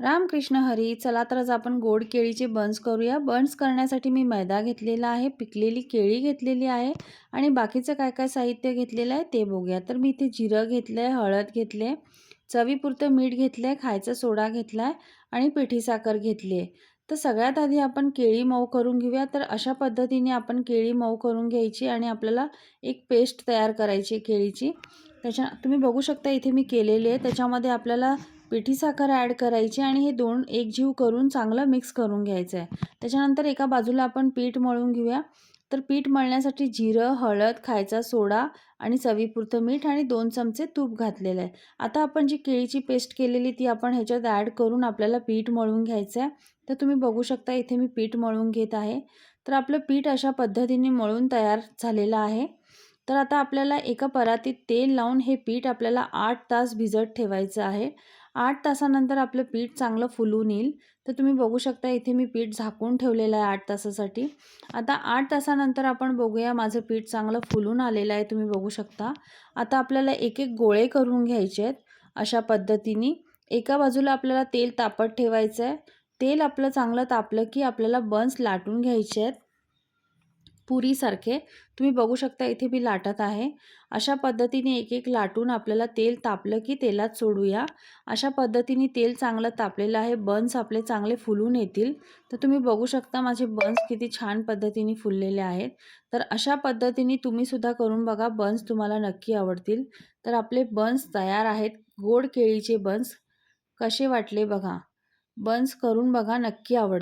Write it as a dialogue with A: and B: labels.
A: रामकृष्ण हरी चला तर आज आपण गोड केळीचे बन्स करूया. बन्स करण्यासाठी मी मैदा घेतलेला आहे पिकलेली केळी घेतलेली आहे आणि बाकीचं काय काय साहित्य घेतलेलं आहे ते बघूया. तर मी इथे जिरं घेतलं आहे हळद घेतले चवीपुरतं मीठ घेतलं आहे खायचा सोडा घेतला आहे आणि पिठी साखर घेतली आहे तर सगळ्यात आधी आपण केळी मऊ करून घेऊया. तर अशा पद्धतीने आपण केळी मऊ करून घ्यायची आणि आपल्याला एक पेस्ट तयार करायची केळीची. त्याच्या तुम्ही बघू शकता इथे मी केलेली आहे. त्याच्यामध्ये आपल्याला पिठी साखर ॲड करायची आणि हे दोन एकजीव करून चांगलं मिक्स करून घ्यायचं आहे त्याच्यानंतर एका बाजूला आपण पीठ मळून घेऊया. तर पीठ मळण्यासाठी जिरं हळद खायचा सोडा आणि चवीपुरतं मीठ आणि दोन चमचे तूप घातलेलं आहे. आता आपण जी केळीची पेस्ट केलेली ती आपण ह्याच्यात ॲड करून आपल्याला पीठ मळून घ्यायचं आहे तर तुम्ही बघू शकता इथे मी पीठ मळून घेत आहे. तर आपलं पीठ अशा पद्धतीने मळून तयार झालेलं आहे. तर आता आपल्याला एका परातीत तेल लावून हे पीठ आपल्याला आठ तास भिजत ठेवायचं आहे. आठ तासानंतर आपलं पीठ चांगलं फुलून येईल. तर तुम्ही बघू शकता इथे मी पीठ झाकून ठेवलेलं आहे आठ तासासाठी. आता आठ तासानंतर आपण बघूया माझं पीठ चांगलं फुलून आलेलं आहे तुम्ही बघू शकता. आता आपल्याला एक एक गोळे करून घ्यायचे आहेत अशा पद्धतीने. एका बाजूला आपल्याला तेल तापत ठेवायचं आहे. तेल आपलं चांगलं तापलं की आपल्याला बन्स लाटून घ्यायचे आहेत. पुरीसारखे. तुम्ही बघू शकता इथे मी लाटत आहे. अशा पद्धतीने एक एक लाटून आपल्याला तेल तापलं की तेलात सोडूया. अशा पद्धतीने तेल चांगलं तापलेलं आहे. बन्स आपले चांगले फुलून येतील. तर तुम्ही बघू शकता माझे बन्स किती छान पद्धतीने फुललेले आहेत. तर अशा पद्धतीने तुम्हीसुद्धा करून बघा बन्स तुम्हाला नक्की आवडतील. तर आपले बन्स तयार आहेत. गोड केळीचे बन्स कसे वाटले बघा. बन्स करून बघा नक्की आवडतील.